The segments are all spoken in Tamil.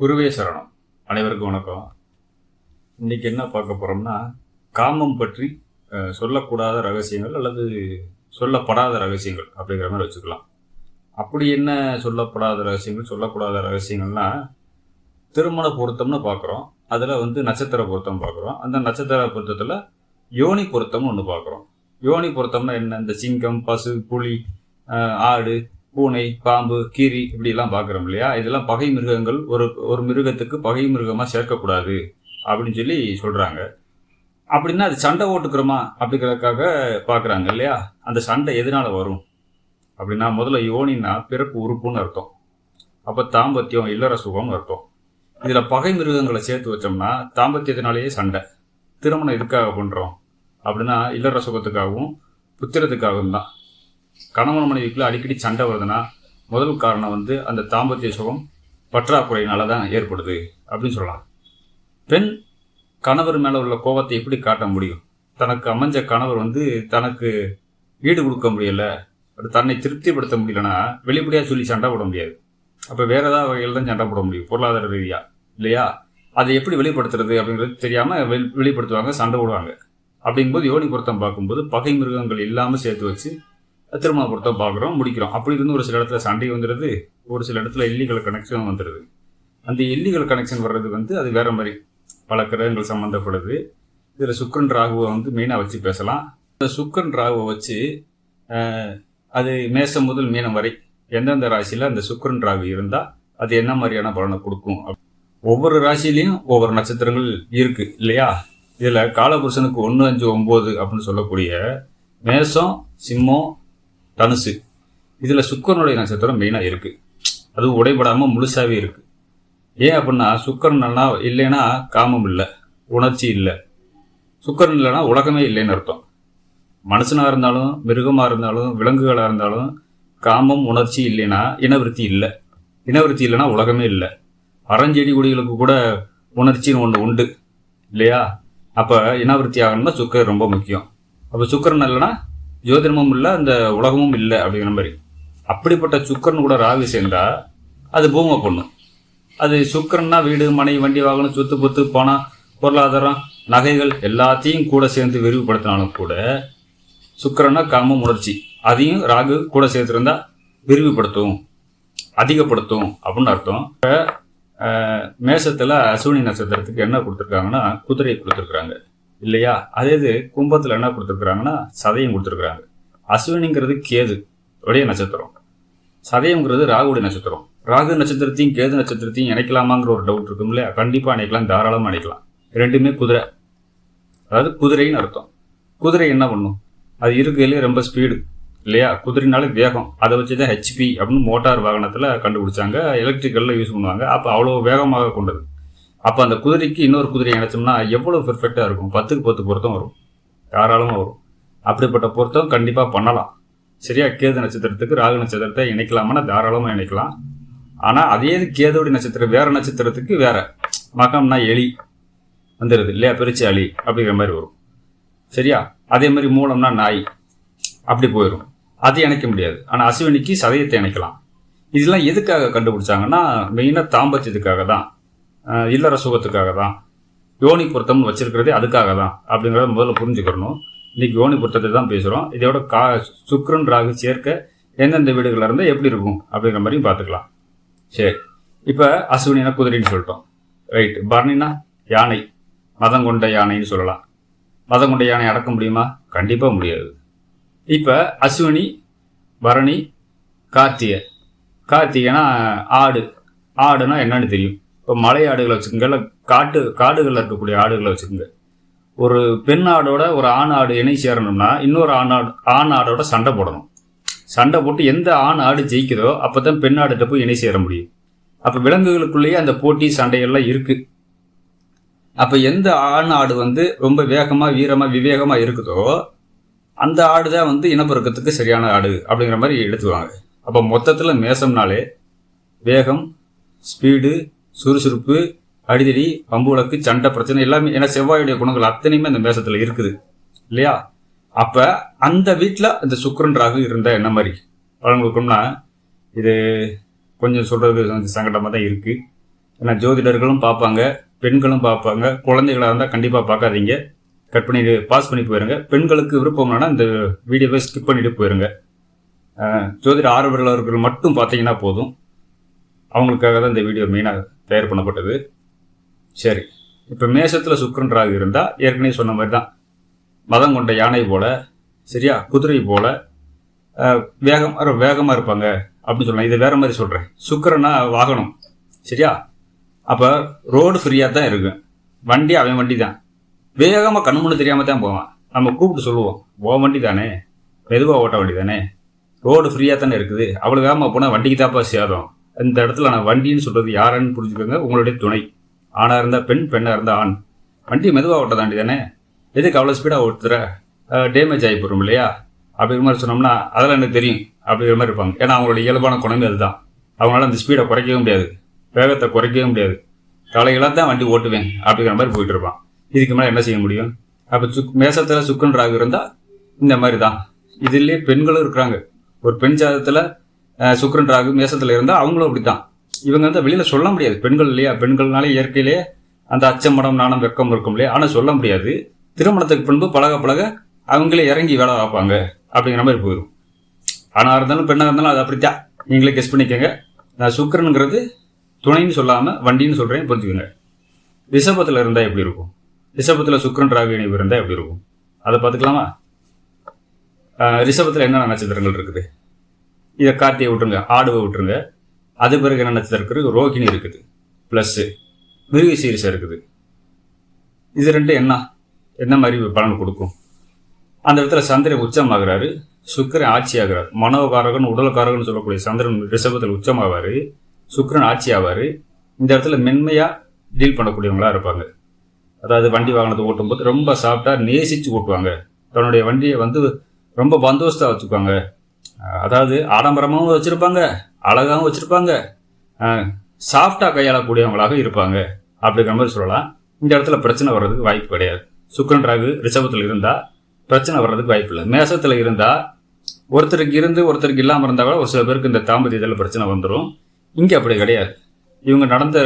குருவே சரணம். அனைவருக்கும் வணக்கம். இன்னைக்கு என்ன பார்க்க போகிறோம்னா காமம் பற்றி சொல்லக்கூடாத ரகசியங்கள் அல்லது சொல்லப்படாத ரகசியங்கள் அப்படிங்கிற மாதிரி வச்சுக்கலாம். அப்படி என்ன சொல்லப்படாத ரகசியங்கள் சொல்லக்கூடாத ரகசியங்கள்னா திருமண பொருத்தம்னு பார்க்குறோம். அதில் வந்து நட்சத்திர பொருத்தம் பார்க்குறோம். அந்த நட்சத்திர பொருத்தத்தில் யோனி பொருத்தம்னு ஒன்று பார்க்குறோம். யோனி பொருத்தம்னா என்ன? இந்த சிங்கம் பசு புலி ஆடு பூனை பாம்பு கீரி இப்படிலாம் பார்க்குறோம் இல்லையா? இதெல்லாம் பகை மிருகங்கள் ஒரு ஒரு மிருகத்துக்கு பகை மிருகமாக சேர்க்கக்கூடாது அப்படின்னு சொல்லி சொல்கிறாங்க அப்படின்னா அது சண்டை ஓட்டுக்கிறோமா அப்படிங்கிறதுக்காக பார்க்குறாங்க இல்லையா? அந்த சண்டை எதனால வரும்? அப்படின்னா முதல்ல யோனின்னா பிறப்பு உறுப்புன்னு அர்த்தம். அப்போ தாம்பத்தியம் இல்லற சுகம்னு அர்த்தம். இதில் பகை மிருகங்களை சேர்த்து வச்சோம்னா தாம்பத்தியத்தினாலேயே சண்டை. திருமணம் எதுக்காக பண்ணுறோம் அப்படின்னா இல்லற சுகத்துக்காகவும் புத்திரத்துக்காகவும் தான். கணவன் மனைவிக்குள்ளே அடிக்கடி சண்டை வருதுன்னா முதல் காரணம் வந்து அந்த தாம்பத்திய சுகம் பற்றாக்குறையினால தான் ஏற்படுது அப்படின்னு சொல்லலாம். பெண் கணவர் மேலே உள்ள கோபத்தை எப்படி காட்ட முடியும்? தனக்கு அமைஞ்ச கணவர் வந்து தனக்கு ஈடு கொடுக்க முடியல அது தன்னை திருப்திப்படுத்த முடியலன்னா வெளிப்படையாக சொல்லி சண்டை போட முடியாது. அப்போ வேறு ஏதாவது வகையில் தான் சண்டை போட முடியும் பொருளாதார ரீதியாக இல்லையா? அதை எப்படி வெளிப்படுத்துறது அப்படிங்கிறது தெரியாமல் வெளி வெளிப்படுத்துவாங்க சண்டை போடுவாங்க. அப்படிங்கும்போது யோனி பொருத்தம் பார்க்கும்போது பகை மிருகங்கள் இல்லாமல் சேர்த்து வச்சு திருமண பொருத்தம் பார்க்குறோம் முடிக்கிறோம். அப்படி இருந்து ஒரு சில இடத்துல சண்டை வந்துடுது ஒரு சில இடத்துல இல்லீகல் கனெக்ஷன் வந்துடுது அந்த இல்லீகல் கனெக்ஷன் வர்றது வந்து அது வேற மாதிரி பல கிரகங்கள் சம்மந்தப்படுது இதில் சுக்கரன் ராகுவை வந்து மெயினாக வச்சு பேசலாம். இந்த சுக்கரன் ராகுவை வச்சு அது மேசம் முதல் மீனம் வரை எந்தெந்த ராசியில் அந்த சுக்கரன் ராகு இருந்தால் அது என்ன மாதிரியான பலனை கொடுக்கும்? ஒவ்வொரு ராசியிலையும் ஒவ்வொரு நட்சத்திரங்கள் இருக்கு இல்லையா? இதில் காலபுருஷனுக்கு ஒன்று அஞ்சு ஒம்பது அப்படின்னு சொல்லக்கூடிய மேசம் சிம்மம் தனுசு. இதில் சுக்கரனுடைய நட்சத்திரம் மெயினாக இருக்குது அது உடைபடாமல் முழுசாகவே இருக்குது ஏன் அப்படின்னா சுக்கரன் நல்லா இல்லைன்னா காமம் இல்லை உணர்ச்சி இல்லை. சுக்கரன் இல்லைன்னா உலகமே இல்லைன்னு அர்த்தம். மனுஷனாக இருந்தாலும் மிருகமாக இருந்தாலும் விலங்குகளாக இருந்தாலும் காமம் உணர்ச்சி இல்லைன்னா இனவிருத்தி இல்லை. இனவிருத்தி இல்லைன்னா உலகமே இல்லை. அறஞ்செடி கொடிகளுக்கு கூட உணர்ச்சின்னு ஒன்று உண்டு. இல்லையா? அப்போ இனவிருத்தி ஆகணும்னா சுக்கர் ரொம்ப முக்கியம். அப்போ சுக்கரன் இல்லைன்னா ஜோதிடமும் இல்லை அந்த உலகமும் இல்லை அப்படிங்கிற மாதிரி. அப்படிப்பட்ட சுக்கரன் கூட ராகு சேர்ந்தா அது பூமை பண்ணும் அது சுக்கரன்னா வீடு மனை வண்டி வாகனம் சொத்து பொத்து பணம் பொருளாதாரம் நகைகள் எல்லாத்தையும் கூட சேர்ந்து விரிவுபடுத்தினாலும் கூட சுக்கரன்னா காமம் உணர்ச்சி அதையும் ராகு கூட சேர்த்துருந்தா விரிவுபடுத்தும் அதிகப்படுத்தும் அப்படின்னு அர்த்தம். இப்போ மேசத்தில் அசுவினி நட்சத்திரத்துக்கு என்ன கொடுத்துருக்காங்கன்னா குதிரையை கொடுத்துருக்குறாங்க. இல்லையா? அதே இது கும்பத்தில் என்ன கொடுத்துருக்குறாங்கன்னா சதயம் கொடுத்துருக்குறாங்க. அஸ்வினிங்கிறது கேது உடைய நட்சத்திரம். சதயம்ங்கிறது ராகுடைய நட்சத்திரம். ராகு நட்சத்திரத்தையும் கேது நட்சத்திரத்தையும் இணைக்கலாமாங்கிற ஒரு டவுட் இருக்கும் இல்லையா? கண்டிப்பாக அணைக்கலாம் தாராளமாக அணைக்கலாம் ரெண்டுமே குதிரை. அதாவது குதிரைன்னு அர்த்தம். குதிரை என்ன பண்ணும்? அது இருக்கையிலே ரொம்ப ஸ்பீடு இல்லையா? குதிரைனாலே வேகம். அதை வச்சு தான் ஹெச்பி அப்படின்னு மோட்டார் வாகனத்தில் கண்டுபிடிச்சாங்க. எலக்ட்ரிக்கலில் யூஸ் பண்ணுவாங்க. அப்போ அவ்வளோ வேகமாக கொண்டது. அப்போ அந்த குதிரைக்கு இன்னொரு குதிரையை இணைச்சோம்னா எவ்வளோ பெர்ஃபெக்டாக இருக்கும்? பத்துக்கு பத்து பொருத்தம் வரும். தாராளமாக வரும். அப்படிப்பட்ட பொருத்தம் கண்டிப்பாக பண்ணலாம். சரியா? கேது நட்சத்திரத்துக்கு ராகு நட்சத்திரத்தை இணைக்கலாம்னா தாராளமாக இணைக்கலாம். ஆனால் அதே கேதோடி நட்சத்திரம் வேறு நட்சத்திரத்துக்கு வேறு. மகம்னா எலி வந்துடுது இல்லையா? பிரிச்சு அலி அப்படிங்கிற மாதிரி வரும். சரியா? அதே மாதிரி மூலம்னா நாய். அப்படி போயிடும் அது இணைக்க முடியாது. ஆனால் அசுவினிக்கு சதயத்தை இணைக்கலாம். இதெல்லாம் எதுக்காக கண்டுபிடிச்சாங்கன்னா மெயினாக தாம்பத்தியத்துக்காக தான். இல்லற சுகத்துக்காக தான் யோனி பொருத்தம்னு வச்சிருக்கிறதே அதுக்காக தான் அப்படிங்கிறத முதல்ல புரிஞ்சுக்கிறணும் இன்னைக்கு யோனி பொருத்தத்தை தான் பேசுகிறோம் இதோட கா சுக்ரன் ராகு சேர்க்க எந்தெந்த வீடுகளில் இருந்தால் எப்படி இருக்கும் அப்படிங்கிற மாதிரியும் பார்த்துக்கலாம். சரி. இப்போ அஸ்வினா குதிரைன்னு சொல்லிட்டோம். ரைட் பரணினா யானை. மதம் கொண்ட யானைன்னு சொல்லலாம். மதம் கொண்ட யானை அடக்க முடியுமா? கண்டிப்பாக முடியாது. இப்போ அஸ்வினி பரணி கார்த்திகை. கார்த்திகைனா ஆடு. ஆடுனா என்னன்னு தெரியும். இப்போ மலை ஆடுகளை வச்சுக்கோங்க. இல்லை காட்டு காடுகளில் இருக்கக்கூடிய ஆடுகளை வச்சுக்கோங்க. ஒரு பெண் ஆடோட ஒரு ஆண் ஆடு இணை சேரணும்னா இன்னொரு ஆண் ஆடு ஆண் ஆடோட சண்டை போடணும். சண்டை போட்டு எந்த ஆண் ஆடு ஜெயிக்குதோ அப்போ தான் பெண் ஆடுகிட்ட போய் இணை சேர முடியும். அப்போ விலங்குகளுக்குள்ளேயே அந்த போட்டி சண்டையெல்லாம் இருக்குது அப்போ எந்த ஆண் ஆடு வந்து ரொம்ப வேகமாக வீரமாக விவேகமாக இருக்குதோ அந்த ஆடு தான் வந்து இனப்பெருக்கத்துக்கு சரியான ஆடு அப்படிங்கிற மாதிரி எடுத்துக்குவாங்க. அப்போ மொத்தத்தில் மேசம்னாலே வேகம் ஸ்பீடு சுறுசுறுப்பு அடிதடி பம்பு வழக்கு சண்டை பிரச்சனை எல்லாமே ஏன்னா செவ்வாயுடைய குணங்கள் அத்தனையுமே அந்த மேசத்தில் இருக்குது. இல்லையா? அப்போ அந்த வீட்டில் அந்த சுக்கரன் ராகு இருந்தால் என்ன மாதிரி? பலன் கொடுக்கணும்னா இது கொஞ்சம் சொல்கிறது கொஞ்சம் சங்கடமாக தான் இருக்குது ஏன்னா ஜோதிடர்களும் பார்ப்பாங்க பெண்களும் பார்ப்பாங்க குழந்தைகளாக இருந்தால் கண்டிப்பாக பார்க்காதீங்க. கட் பண்ணி பாஸ் பண்ணி போயிருங்க. பெண்களுக்கு விருப்பம்னா இந்த வீடியோவை ஸ்கிப் பண்ணிட்டு போயிருங்க. ஜோதிட ஆர்வலர்கள் மட்டும் பார்த்தீங்கன்னா போதும். அவங்களுக்காக தான் இந்த வீடியோ மெயினாக தயார் பண்ணப்பட்டது. சரி இப்போ மேசத்தில் சுக்கரன் ராகு இருந்தால் ஏற்கனவே சொன்ன மாதிரி தான். மதம் கொண்ட யானை போல் சரியா? குதிரை போல் வேகம் வேகமாக இருப்பாங்க அப்படின்னு சொல்லலாம். இது வேறு மாதிரி சொல்கிறேன் சுக்கிரனா வாகனம் சரியா? அப்போ ரோடு ஃப்ரீயாக தான் இருக்கும் வண்டி அவன் வண்டி தான் வேகமாக கண்ணு முன்னு தெரியாமல் தான் போவான். நம்ம கூப்பிட்டு சொல்லுவோம். ஓ வண்டி தானே மெதுவாக ஓட்ட வண்டி தானே ரோடு ஃப்ரீயாக தானே இருக்குது. அவ்வளோ வேகமாக போனால் வண்டிக்கு தான்ப்பா சேதம் இந்த இடத்துல நான் வண்டின்னு சொல்கிறது யாரான்னு புரிஞ்சுக்கோங்க. உங்களுடைய துணை. ஆணாக இருந்தால் பெண் பெண்ணாக இருந்தால் ஆண். வண்டி மெதுவாக ஓட்ட தாண்டி தானே? எதுக்கு அவ்வளோ ஸ்பீடாக ஓட்டுற? டேமேஜ் ஆகி போகிறோம் இல்லையா? அப்படிங்கிற மாதிரி சொன்னோம்னா அதெல்லாம் எனக்கு தெரியும். அப்படிங்கிற மாதிரி இருப்பாங்க. ஏன்னா அவங்களோட இயல்பான குணமே அதுதான். அவங்களால அந்த ஸ்பீடை குறைக்கவே முடியாது. வேகத்தை குறைக்கவே முடியாது. தலைகளாக தான் வண்டி ஓட்டுவேன் அப்படிங்கிற மாதிரி போயிட்டு இருப்பான். இதுக்கு மேலே என்ன செய்ய முடியும்? அப்போ சுக் மேசத்தில் சுக்குன்றாக ராகு இருந்தால் இந்த மாதிரி தான். இதுலேயே பெண்களும் இருக்கிறாங்க. ஒரு பெண் ஜாதத்தில் சுக்ரன் ராகு மேசத்தில் இருந்தால் அவங்களும் அப்படி தான் இவங்க வந்து வெளியில் சொல்ல முடியாது. பெண்கள் இல்லையா? பெண்கள்னாலே இயற்கையிலேயே அந்த அச்சம் மடம் நாணம் வெக்கம் இருக்கும் இல்லையா? ஆனால் சொல்ல முடியாது. திருமணத்துக்கு பின்பு பழக பழக அவங்களே இறங்கி வேலை பார்ப்பாங்க அப்படிங்கிற மாதிரி போயிடும் ஆணாக இருந்தாலும் பெண்ணாக இருந்தாலும் அது அப்படித்தான். நீங்களே கெஸ் பண்ணிக்கோங்க. நான் சுக்கரனுங்கிறது துணைன்னு சொல்லாமல் வண்டின்னு சொல்கிறேன் புரிஞ்சுக்கோங்க. ரிஷபத்தில் இருந்தால் எப்படி இருக்கும்? ரிஷபத்தில் சுக்கரன் ராகு இணைவு இருந்தால் எப்படி இருக்கும்? அதை பார்த்துக்கலாமா? ரிஷபத்தில் என்னென்ன நட்சத்திரங்கள் இருக்குது? இதை கார்த்திகை விட்டுருங்க ஆடுவை விட்டுருங்க. அது பிறகு என்ன நட்சத்திரம் இருக்குது? ரோகிணி இருக்குது. ப்ளஸ்ஸு மிருக சீரிஸாக இருக்குது. இது ரெண்டும் என்ன? என்ன மாதிரி பலன் கொடுக்கும்? அந்த இடத்துல சந்திரன் உச்சமாகிறாரு. சுக்கரன் ஆட்சி ஆகிறார் மனோகாரகன் உடல்காரகன் சொல்லக்கூடிய சந்திரன் ரிஷபத்தில் உச்சமாவார். சுக்கரன் ஆட்சி ஆவார் இந்த இடத்துல மென்மையாக டீல் பண்ணக்கூடியவங்களாக இருப்பாங்க. அதாவது வண்டி வாகனத்தை ஓட்டும்போது ரொம்ப சாஃப்டாக நேசித்து ஓட்டுவாங்க. தன்னுடைய வண்டியை வந்து ரொம்ப பந்தோஸ்தாக வச்சுக்குவாங்க. அதாவது ஆடம்பரமாகவும் வச்சுருப்பாங்க அழகாகவும் வச்சுருப்பாங்க. சாஃப்டாக கையாளக்கூடியவங்களாக இருப்பாங்க. அப்படிங்கிற மாதிரி சொல்லலாம். இந்த இடத்துல பிரச்சனை வர்றதுக்கு வாய்ப்பு கிடையாது. சுக்கரன் ராகு ரிஷபத்தில் இருந்தால் பிரச்சனை வர்றதுக்கு வாய்ப்பு இல்லை. மேசத்தில் இருந்தால் ஒருத்தருக்கு இருந்து ஒருத்தருக்கு இல்லாமல் இருந்தால் கூட ஒரு சில பேருக்கு இந்த தாம்பத்தியத்தில் பிரச்சனை வந்துடும் இங்கே அப்படி கிடையாது. இவங்க நடந்த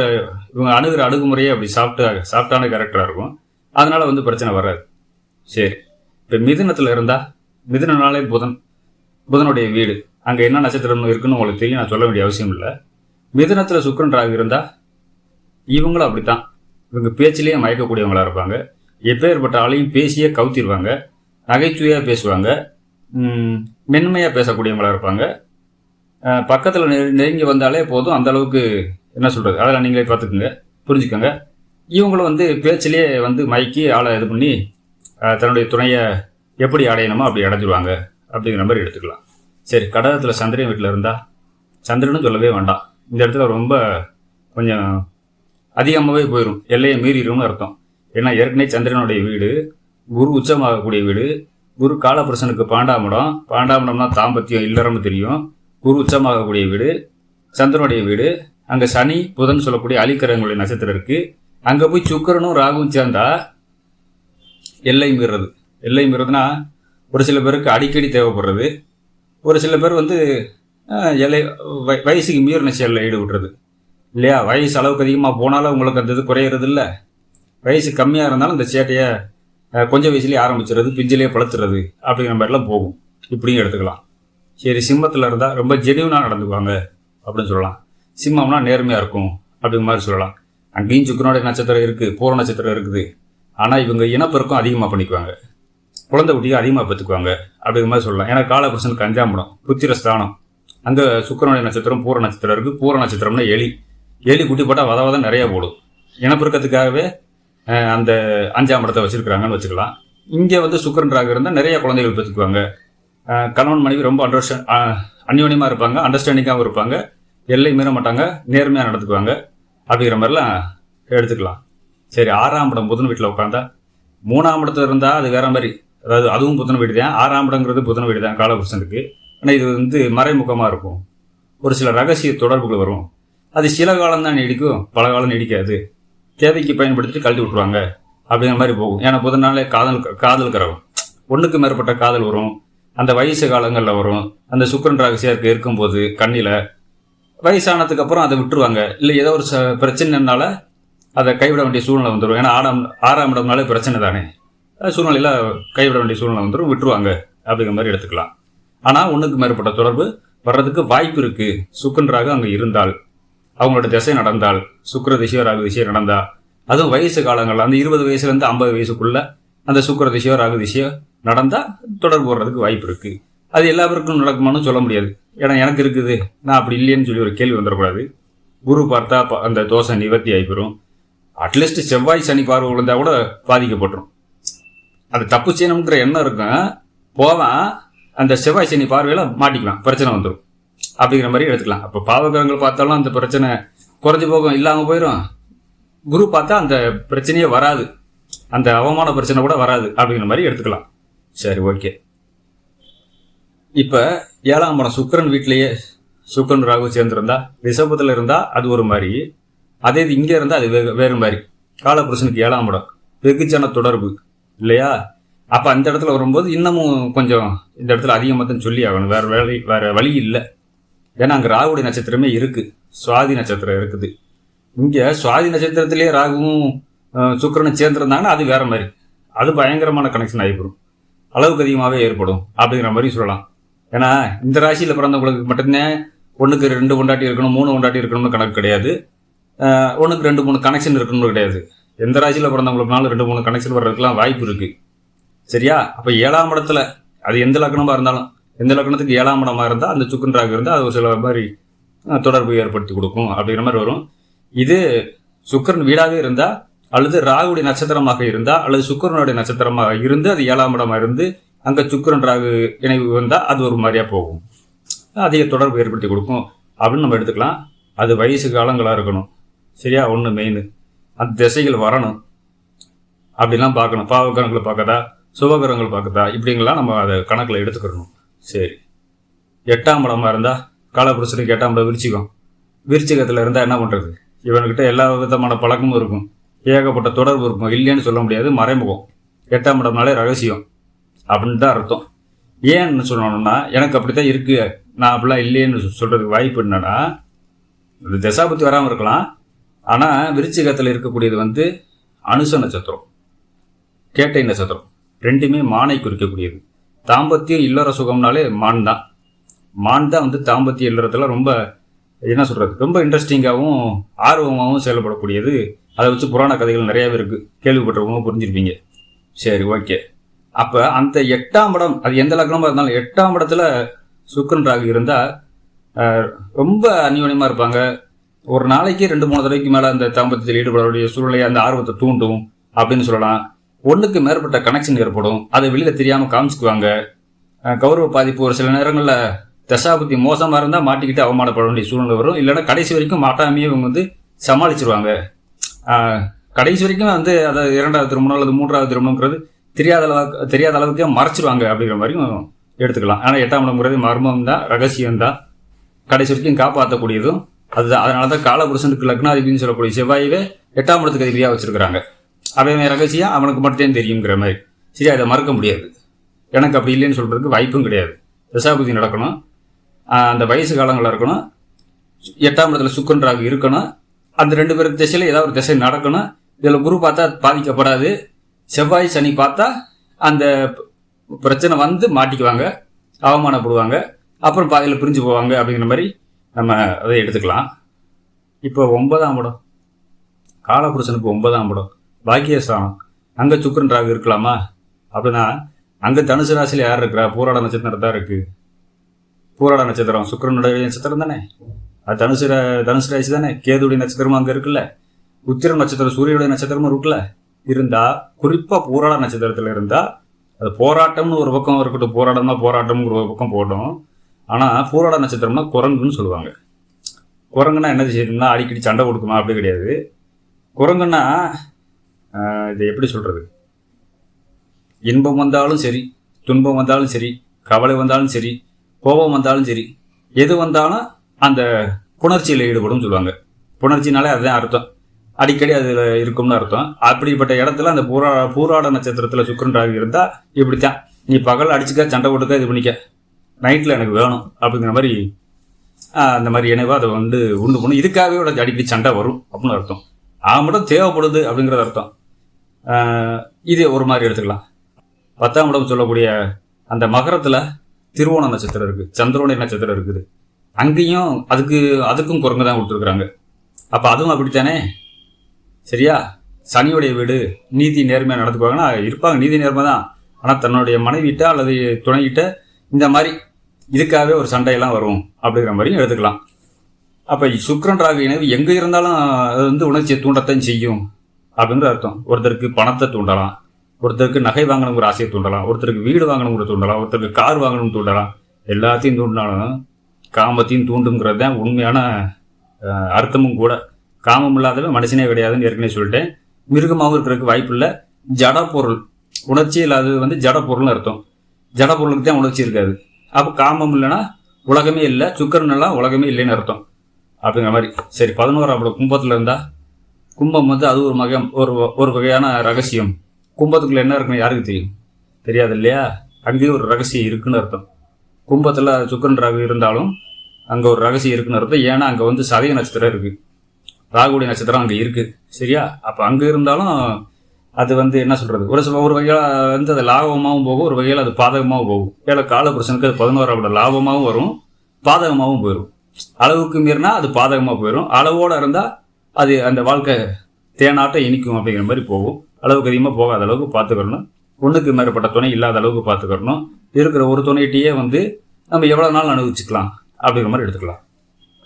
இவங்க அணுகிற அணுகுமுறையே அப்படி சாஃப்டா சாஃப்டான கேரக்டராக இருக்கும். அதனால் வந்து பிரச்சனை வராது. சரி. இப்போ மிதுனத்தில் இருந்தால் மிதுனனாலே புதன். புதனுடைய வீடு. அங்கே என்ன நட்சத்திரம் இருக்குன்னு உங்களுக்கு தெரியும் நான் சொல்ல வேண்டிய அவசியம் இல்லை. மிதனத்தில் சுக்கரன் ராகு இருந்தால் இவங்களும் அப்படித்தான். இவங்க பேச்சிலேயே மயக்கக்கூடியவங்களாக இருப்பாங்க. எப்பேற்பட்ட ஆளையும் பேசியே கவுத்திடுவாங்க நகைச்சுவையாக பேசுவாங்க. மென்மையாக பேசக்கூடியவங்களாக இருப்பாங்க. பக்கத்தில் நெருங்கி வந்தாலே போதும். அந்த அளவுக்கு என்ன சொல்கிறது அதெல்லாம் நீங்களே பார்த்துக்குங்க. புரிஞ்சுக்கோங்க. இவங்களும் வந்து பேச்சிலேயே வந்து மயக்கி ஆளை இது பண்ணி தன்னுடைய துணையை எப்படி அடையணுமோ அப்படி அடைஞ்சிடுவாங்க அப்படிங்கிற மாதிரி எடுத்துக்கலாம். சரி கடகத்தில் சந்திரன் வீட்டில் இருந்தால் சந்திரனும் சொல்லவே வேண்டாம். இந்த இடத்துல ரொம்ப கொஞ்சம் அதிகமாகவே போயிடும் எல்லையை மீறிடும்னு அர்த்தம். ஏன்னா ஏற்கனவே சந்திரனுடைய வீடு குரு உச்சமாகக்கூடிய வீடு குரு காலபுருஷனுக்கு பாண்டாமடம் பாண்டாமடம்னா தாம்பத்தியம் இல்லறம்னு தெரியும். குரு உச்சமாகக்கூடிய வீடு சந்திரனுடைய வீடு அங்கே சனி புதன் சொல்லக்கூடிய அலிக்கரங்களுடைய நட்சத்திரம் இருக்குது அங்கே போய் சுக்கரனும் ராகுவும் சேர்ந்தா எல்லை மீறது எல்லை மீறதுனா ஒரு சில பேருக்கு அடிக்கடி தேவைப்படுறது. ஒரு சில பேர் வந்து அஹ், எல்லை வய- வயசுக்கு மீறின செயலில் ஈடுபடுறது. இல்லையா? வயசு அளவுக்கு அதிகமாக போனாலும் உங்களுக்கு அந்த இது குறையிறது இல்லை வயசு கம்மியாக இருந்தாலும் இந்த சேட்டையை கொஞ்சம் வயசுலேயே ஆரம்பிச்சிடுறது பிஞ்சிலேயே பழுத்துறது அப்படிங்கிற மாதிரிலாம் போகும். இப்படியும் எடுத்துக்கலாம். சரி சிம்மத்தில் இருந்தால் ரொம்ப ஜெனியூனாக நடந்துக்குவாங்க அப்படின்னு சொல்லலாம். சிம்மம்னா நேர்மையாக இருக்கும் அப்படிங்கிற மாதிரி சொல்லலாம். அங்கேயும் சுக்கரனுடைய நட்சத்திரம் இருக்குது பூர நட்சத்திரம் இருக்குது. ஆனால் இவங்க இனப்பெருக்கம் அதிகமாக பண்ணிக்குவாங்க. குழந்தை குட்டியை அதிகமாக பார்த்துக்குவாங்க அப்படிங்கிற மாதிரி சொல்லலாம். ஏன்னா காலபுருஷனுக்கு அஞ்சாம் இடம் புத்திர ஸ்தானம். அங்கே சுக்கரனுடைய நட்சத்திரம் பூர நட்சத்திரம் இருக்குது பூர நட்சத்திரம்னா எலி. எலி குட்டி போட்டால் வத நிறையா போடும். இனப்பெருக்கத்துக்காகவே அந்த அஞ்சாம் இடத்தை வச்சிருக்கிறாங்கன்னு வச்சுக்கலாம். இங்கே வந்து சுக்கரன் ராகு இருந்தால் நிறைய குழந்தைகள் பெற்றுக்குவாங்க கணவன் மனைவி ரொம்ப அண்டர்ஸ்டாண்ட் அந்யோன்யமாக இருப்பாங்க அண்டர்ஸ்டாண்டிங்காகவும் இருப்பாங்க. எல்லை மீற மாட்டாங்க நேர்மையாக நடத்துக்குவாங்க அப்படிங்கிற மாதிரிலாம் எடுத்துக்கலாம். சரி ஆறாம் இடம் புதன் வீட்டில் உட்காந்தா மூணாம் இடத்துல இருந்தால் அது வேற மாதிரி. அதாவது அதுவும் புத்தன வீடு தான். ஆறாம் இடங்கிறது புத்தன வீடு தான் காலபுருஷனுக்கு. ஆனால் இது வந்து மறைமுகமாக இருக்கும். ஒரு சில ரகசிய தொடர்புகள் வரும். அது சில காலம் தான் நீடிக்கும் பல காலம் நீடிக்காது. தேவைக்கு பயன்படுத்திட்டு கழட்டி விட்ருவாங்க அப்படிங்கிற மாதிரி போகும். ஏன்னா புதனாலே காதல் காதல் கரவும் ஒன்றுக்கு மேற்பட்ட காதல் வரும். அந்த வயசு காலங்களில் வரும். அந்த சுக்கரன் ரகசியாக இருக்கும்போது கண்ணில் வயசானதுக்கு அப்புறம் அதை விட்டுருவாங்க. இல்லை ஏதோ ஒரு ச- பிரச்சனைனால அதை கைவிட வேண்டிய சூழ்நிலை வந்துடும் ஏன்னா ஆறாம் ஆறாம் இடம்னாலே பிரச்சனை தானே. சூழ்நிலையில் கைவிட வேண்டிய சூழ்நிலை வந்துடும் விட்டுருவாங்க. அப்படிங்கிற மாதிரி எடுத்துக்கலாம். ஆனால் ஒன்றுக்கு மேற்பட்ட தொடர்பு வர்றதுக்கு வாய்ப்பு இருக்குது சுக்கன்றாக அங்கே இருந்தால் அவங்களோட திசை நடந்தால் சுக்கர திசையோ ராகு திசையோ நடந்தா அதுவும் வயசு காலங்கள் அந்த இருபது வயசுலேருந்து ஐம்பது வயசுக்குள்ளே அந்த சுக்கர திசையோ ராகு திசையோ நடந்தால் தொடர்பு வர்றதுக்கு வாய்ப்பு இருக்குது அது எல்லாருக்கும் நடக்குமான்னு சொல்ல முடியாது. ஏன்னா எனக்கு இருக்குது. நான் அப்படி இல்லையேன்னு சொல்லி ஒரு கேள்வி வந்துடக்கூடாது குரு பார்த்தா ப- அந்த தோசை நிவர்த்தி ஆகிப்பெறும் அட்லீஸ்ட் செவ்வாய் சனி பார்வை விழுந்தா கூட பாதிக்கப்பட்டுரும். அது தப்பு செய்யணுங்கிற எண்ணம் இருக்கும் போவான் அந்த செவ்வாய் சனி பார்வையில் மாட்டிக்கலாம். பிரச்சனை வந்துடும் அப்படிங்கிற மாதிரி எடுத்துக்கலாம். அப்போ பாவகிரகங்கள் பார்த்தாலும் அந்த பிரச்சனை குறைஞ்சி போகும் இல்லாமல் போயிடும் குரு பார்த்தா அந்த பிரச்சனையே வராது. அந்த அவமான பிரச்சனை கூட வராது அப்படிங்கிற மாதிரி எடுத்துக்கலாம். சரி ஓகே. இப்போ ஏழாம் படம் சுக்கிரன் வீட்டிலேயே சுக்கரன் ராகு சேர்ந்துருந்தா ரிஷபத்தில் இருந்தால் அது ஒரு மாதிரி. அதே இது இங்கே இருந்தால் அது வேறு மாதிரி. காலபுருஷனுக்கு ஏழாம் படம் வெகுஜன தொடர்பு. இல்லையா? அப்போ அந்த இடத்துல வரும்போது இன்னமும் கொஞ்சம் இந்த இடத்துல அதிகமாக தான் சொல்லி ஆகணும். வேற வேலை வேற வழி இல்லை. ஏன்னா அங்கே ராகுடைய நட்சத்திரமே இருக்கு. சுவாதி நட்சத்திரம் இருக்குது. இங்கே சுவாதி நட்சத்திரத்திலேயே ராகுவும் சுக்கரனும் சேர்ந்துருந்தாங்கன்னா அது வேற மாதிரி. அது பயங்கரமான கனெக்ஷன் ஆகிப்படும் அளவுக்கு அதிகமாகவே ஏற்படும் அப்படிங்கிற மாதிரி சொல்லலாம். ஏன்னா இந்த ராசியில் பிறந்தவங்களுக்கு மட்டும்தான் ஒன்றுக்கு ரெண்டு கொண்டாட்டி இருக்கணும் மூணு கொண்டாட்டி இருக்கணும்னு கணக்கு கிடையாது. ஒன்றுக்கு ரெண்டு மூணு கனெக்ஷன் இருக்கணும்னு கிடையாது. எந்த ராசியில் பிறந்தவங்களுக்குனாலும் ரெண்டு மூணு கனெக்ஷன் வர்றதுக்குலாம் வாய்ப்பு இருக்கு. சரியா? அப்போ ஏழாம் இடத்துல அது எந்த லக்னமாக இருந்தாலும் எந்த லக்னத்துக்கு ஏழாம் இடமா இருந்தால் அந்த சுக்கன் ராகு இருந்தால் அது ஒரு சில மாதிரி தொடர்பு ஏற்படுத்தி கொடுக்கும் அப்படிங்கிற மாதிரி வரும். இது சுக்கரன் வீடாகவே இருந்தால் அல்லது ராகுடைய நட்சத்திரமாக இருந்தால் அல்லது சுக்கரனுடைய நட்சத்திரமாக இருந்து அது ஏழாம் இடமாக இருந்து அங்கே சுக்கிரன் ராகு இணைவு வந்தால் அது ஒரு மாதிரியாக போகும். அதிக தொடர்பு ஏற்படுத்தி கொடுக்கும் அப்படின்னு நம்ம எடுத்துக்கலாம். அது வயசு காலங்களாக இருக்கணும். சரியா? ஒன்று மெயின் அந்த திசைகள் வரணும். அப்படிலாம் பார்க்கணும். பாவகிரகங்களை பார்க்கதா சுபகிரகங்கள் பார்க்கதா இப்படிங்கெல்லாம் நம்ம அதை கணக்கில் எடுத்துக்கிறணும். சரி. எட்டாம் இடமா இருந்தால் காலபுருஷனுக்கு எட்டாம் இடம் விரிச்சிக்கும் விருச்சிகத்தில் இருந்தால் என்ன பண்ணுறது இவன்கிட்ட எல்லா விதமான பழக்கமும் இருக்கும். ஏகப்பட்ட தொடர்பு இருக்கும். இல்லைன்னு சொல்ல முடியாது. மறைமுகம். எட்டாம் இடம்னாலே ரகசியம். அப்படின்னு தான் அர்த்தம். ஏன்னு சொல்லணும்னா எனக்கு அப்படி தான் இருக்குது நான் அப்படிலாம் இல்லைன்னு சொல்கிறதுக்கு வாய்ப்பு என்னன்னா இந்த தசாபுத்தி வராமல் இருக்கலாம். ஆனால் விருச்சிகத்தில் இருக்கக்கூடியது வந்து அனுச நட்சத்திரம் கேட்டை நட்சத்திரம். ரெண்டுமே மானை குறிக்கக்கூடியது. தாம்பத்தியம் இல்லற சுகம்னாலே மான் தான். மான் தான் வந்து தாம்பத்திய இல்லறத்தில் ரொம்ப என்ன சொல்கிறது ரொம்ப இன்ட்ரெஸ்டிங்காகவும் ஆர்வமாகவும் செயல்படக்கூடியது. அதை வச்சு புராண கதைகள் நிறையாவே இருக்குது கேள்விப்பட்டவங்க புரிஞ்சிருப்பீங்க. சரி ஓகே. அப்போ அந்த எட்டாம் இடம் அது எந்த லக்னமாக இருந்தாலும் எட்டாம் இடத்துல சுக்கரன் ராகு இருந்தால் ரொம்ப அந்யோன்யமாக இருப்பாங்க. ஒரு நாளைக்கு ரெண்டு மூணு தடவைக்கு மேலே அந்த தாம்பத்தியத்தில் ஈடுபடக்கூடிய சூழ்நிலையை அந்த ஆர்வத்தை தூண்டும் அப்படின்னு சொல்லலாம். ஒன்றுக்கு மேற்பட்ட கனெக்ஷன் ஏற்படும். அதை வெளியில் தெரியாமல் காமிச்சுக்குவாங்க. கௌரவ பாதிப்பு ஒரு சில நேரங்களில் தசாபுத்தி மோசமாக இருந்தால் மாட்டிக்கிட்டு அவமானப்பட வேண்டிய சூழ்நிலை வரும். இல்லைன்னா கடைசி வரைக்கும் மாட்டாமையே இவங்க வந்து சமாளிச்சிருவாங்க. கடைசி வரைக்கும் வந்து அதை இரண்டாவது திருமணம் அல்லது மூன்றாவது திருமணங்கிறது தெரியாத அளவுக்கு தெரியாத அளவுக்கு மறைச்சிருவாங்க அப்படிங்கிற மாதிரியும் எடுத்துக்கலாம். ஆனால் எட்டாம் இடம்ங்கிறது மர்மம் தான் ரகசியம் தான் கடைசி வரைக்கும் காப்பாற்றக்கூடியதும் அதுதான் அதனால தான் காலபுருஷனுக்கு லக்னாதிபதினு சொல்லக்கூடிய செவ்வாயவே எட்டாம் இடத்துக்கு அதிபதியாக வச்சிருக்கிறாங்க. அவன் ரகசியம் அவனுக்கு மட்டும்தான் தெரியுங்கிற மாதிரி. சரி அதை மறக்க முடியாது. எனக்கு அப்படி இல்லைன்னு சொல்கிறதுக்கு வாய்ப்பும் கிடையாது. தசாபுதி நடக்கணும். அந்த வயசு காலங்களில் இருக்கணும். எட்டாம் இடத்துல சுக்கன் ராகு இருக்கணும். அந்த ரெண்டு பேருக்கு திசையில் ஏதாவது ஒரு திசை நடக்கணும். இதில் குரு பார்த்தா பாதிக்கப்படாது. செவ்வாய் சனி பார்த்தா அந்த பிரச்சனை வந்து மாட்டிக்குவாங்க. அவமானப்படுவாங்க. அப்புறம் பாதையில் பிரிஞ்சு போவாங்க அப்படிங்கிற மாதிரி நம்ம அதை எடுத்துக்கலாம். இப்போ ஒன்பதாம் இடம். காலபுருஷனுக்கு ஒன்பதாம் இடம். பாக்கியஸ்தானம். அங்கே சுக்கரன் ராகு இருக்கலாமா? அப்படின்னா அங்கே தனுசு ராசியில் யார் இருக்கிறா? பூராட நட்சத்திரம் தான் இருக்குது பூராட நட்சத்திரம் சுக்கரனுடைய நட்சத்திரம் தானே? அது தனுசு ரா- தனுசு ராசி தானே? கேதுடைய நட்சத்திரமும் அங்கே இருக்குல்ல? உத்திரம் நட்சத்திரம் சூரியனுடைய நட்சத்திரமும் இருக்குல்ல? இருந்தால் குறிப்பாக பூராட நட்சத்திரத்தில் இருந்தால் அது போராட்டம்னு ஒரு பக்கம் இருக்கட்டும். போராட்டம்னா போராட்டம்னு ஒரு பக்கம் போட்டோம். ஆனால் பூராட நட்சத்திரம்னா குரங்குன்னு சொல்லுவாங்க. குரங்குன்னா என்ன செய்யணும்னா அடிக்கடி சண்டை கொடுக்குமா அப்படி கிடையாது. குரங்குன்னா இது எப்படி சொல்கிறது இன்பம் வந்தாலும் சரி துன்பம் வந்தாலும் சரி கவலை வந்தாலும் சரி கோபம் வந்தாலும் சரி எது வந்தாலும் அந்த புணர்ச்சியில் ஈடுபடும் சொல்லுவாங்க. புணர்ச்சினாலே அதுதான் அர்த்தம். அடிக்கடி அதில் இருக்கும்னு அர்த்தம். அப்படிப்பட்ட இடத்துல அந்த பூரா பூராட நட்சத்திரத்தில் சுக்கரன் ராகு இருந்தால் இப்படித்தான். நீ பகல் அடிச்சுக்க சண்டை போட்டுக்க இது பண்ணிக்க. நைட்டில் எனக்கு வேணும் அப்படிங்கிற மாதிரி அந்த மாதிரி இணைவு அதை வந்து உண்டு பண்ணும் இதுக்காகவே உடனே அடிக்கடி சண்டை வரும் அப்படின்னு அர்த்தம். ஆக மட்டும் தேவைப்படுது அப்படிங்கிறது அர்த்தம். இது ஒரு மாதிரி எடுத்துக்கலாம். பத்தாம் இடம் சொல்லக்கூடிய அந்த மகரத்தில் திருவோண நட்சத்திரம் இருக்குது சந்திரோடைய நட்சத்திரம் இருக்குது. அங்கேயும் அதுக்கு அதுக்கும் குரங்கு தான் கொடுத்துருக்குறாங்க. அப்போ அதுவும் அப்படித்தானே? சரியா? சனியுடைய வீடு நீதி நேர்மையாக நடந்துக்குவாங்கன்னா இருப்பாங்க. நீதி நேர்மை தான் ஆனால் தன்னுடைய மனைவிட்ட அல்லது துணைகிட்ட இந்த மாதிரி இதுக்காகவே ஒரு சண்டையெல்லாம் வரும் அப்படிங்கிற மாதிரியும் எடுத்துக்கலாம். அப்போ சுக்ரன் ராகு இணைவு எங்கே இருந்தாலும் அது வந்து உணர்ச்சியை தூண்டத்தான் செய்யும் அப்படிங்கிற அர்த்தம். ஒருத்தருக்கு பணத்தை தூண்டலாம் ஒருத்தருக்கு நகை வாங்கணுங்கிற ஆசையை தூண்டலாம் ஒருத்தருக்கு வீடு வாங்கணுங்கிற தூண்டலாம் ஒருத்தருக்கு கார் வாங்கணும்னு தூண்டலாம். எல்லாத்தையும் தூண்டினாலும் காமத்தையும் தூண்டுங்கிறது தான் உண்மையான அர்த்தமும் கூட. காமம் இல்லாதவன் மனுஷனே கிடையாதுன்னு ஏற்கனவே சொல்லிட்டேன். மிருகமாகவும் இருக்கிறதுக்கு வாய்ப்பு இல்லை. ஜட பொருள் உணர்ச்சி இல்லாதது வந்து ஜட பொருள்னு அர்த்தம். ஜட பொருளுக்கு தான் உணர்ச்சி இருக்காது. அப்போ காமம் இல்லைன்னா உலகமே இல்லை சுக்கரன் எல்லாம் உலகமே இல்லைன்னு அர்த்தம். அப்படிங்கிற மாதிரி. சரி பதினோராம் அப்படி கும்பத்தில் இருந்தால் கும்பம் வந்து அது ஒரு மகம் ஒரு ஒரு வகையான ரகசியம். கும்பத்துக்குள்ளே என்ன இருக்குன்னு யாருக்கு தெரியும்? தெரியாது இல்லையா? அங்கேயும் ஒரு ரகசியம் இருக்குன்னு அர்த்தம். கும்பத்தில் சுக்கரன் ராகு இருந்தாலும் அங்கே ஒரு ரகசியம் இருக்குன்னு அர்த்தம். ஏன்னா அங்கே வந்து சதய நட்சத்திரம் இருக்குது ராகுடைய நட்சத்திரம் அங்கே இருக்குது சரியா? அப்போ அங்கே இருந்தாலும் அது வந்து என்ன சொல்கிறது ஒரு சில ஒரு வகையில் வந்து அது லாபமாகவும் போகும் ஒரு வகையில் அது பாதகமாகவும் போகும். ஏழை காலபுருஷனுக்கு அது பதினோராவோட லாபமாகவும் வரும் பாதகமாகவும் போயிடும் அளவுக்கு மீறினா அது பாதகமாக போயிடும் அளவோடு இருந்தால் அது அந்த வாழ்க்கை தேனாட்டம் இனிக்கும் அப்படிங்கிற மாதிரி போகும். அளவுக்கு அதிகமாக போகாத அளவுக்கு பார்த்துக்கணும் ஒன்றுக்கு மேற்பட்ட துணை இல்லாத அளவுக்கு பார்த்துக்கணும் இருக்கிற ஒரு துணையிட்டையே வந்து நம்ம எவ்வளோ நாள் அனுபவிச்சுக்கலாம் அப்படிங்கிற மாதிரி எடுத்துக்கலாம்.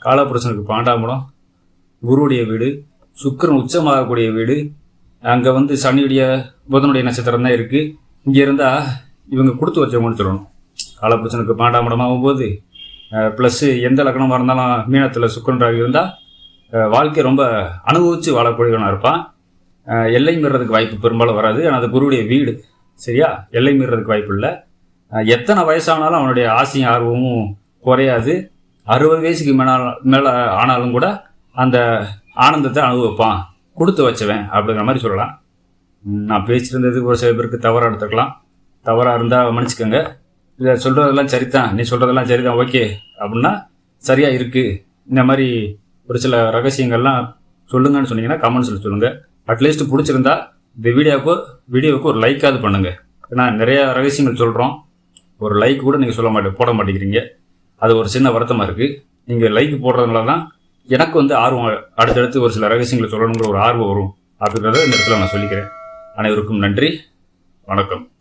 காலபுருஷனுக்கு பாண்டாமடம் குருவுடைய வீடு சுக்கரன் உச்சமாகக்கூடிய வீடு அங்கே வந்து சனியுடைய புதனுடைய நட்சத்திரம் தான் இருக்குது இங்கே இருந்தால் இவங்க கொடுத்து வச்சவங்கன்னு சொல்லணும். காலபுருஷனுக்கு பாண்டாமடமாகும் போது ப்ளஸ்ஸு எந்த லக்கணமாக இருந்தாலும் மீனத்தில் சுக்கன்றாக இருந்தால் வாழ்க்கை ரொம்ப அனுபவித்து வாழக்கூடியவனாக இருப்பான். எல்லை மீறதுக்கு வாய்ப்பு பெரும்பாலும் வராது. ஆனால் அது குருவுடைய வீடு. சரியா? எல்லை மீறதுக்கு வாய்ப்பு இல்லை. எத்தனை வயசானாலும் அவனுடைய ஆசையும் ஆர்வமும் குறையாது. அறுபது வயசுக்கு மேலே மேலே ஆனாலும் கூட அந்த ஆனந்தத்தை அனுபவிப்பான். கொடுத்து வச்சவன் அப்படிங்கிற மாதிரி சொல்லலாம். நான் பேசியிருந்தது ஒரு சில பேருக்கு தவறாக எடுத்துக்கலாம். தவறாக இருந்தால் மன்னிச்சுக்கோங்க. இல்லை சொல்கிறதெல்லாம் சரிதான். நீ சொல்கிறதெல்லாம் சரிதான். ஓகே. அப்படின்னா சரியாக இருக்குது இந்த மாதிரி ஒரு சில ரகசியங்கள்லாம் சொல்லுங்கன்னு சொன்னீங்கன்னா கமெண்ட்ஸில் சொல்லுங்கள் அட்லீஸ்ட் பிடிச்சிருந்தா இந்த வீடியோவுக்கு வீடியோவுக்கு ஒரு லைக்காவது பண்ணுங்கள் ஏன்னா நிறையா ரகசியங்கள் சொல்கிறோம் ஒரு லைக் கூட நீங்கள் சொல்ல மாட்டே போட மாட்டேங்கிறீங்க. அது ஒரு சின்ன வருத்தமாக இருக்குது நீங்கள் லைக் போடுறதுனால தான் எனக்கு வந்து ஆர்வம் அடுத்தடுத்து ஒரு சில ரகசியங்களை சொல்லணுங்கிற ஒரு ஆர்வம் வரும். அப்படின்றத இந்த இடத்துல நான் சொல்லிக்கிறேன். அனைவருக்கும் நன்றி. வணக்கம்.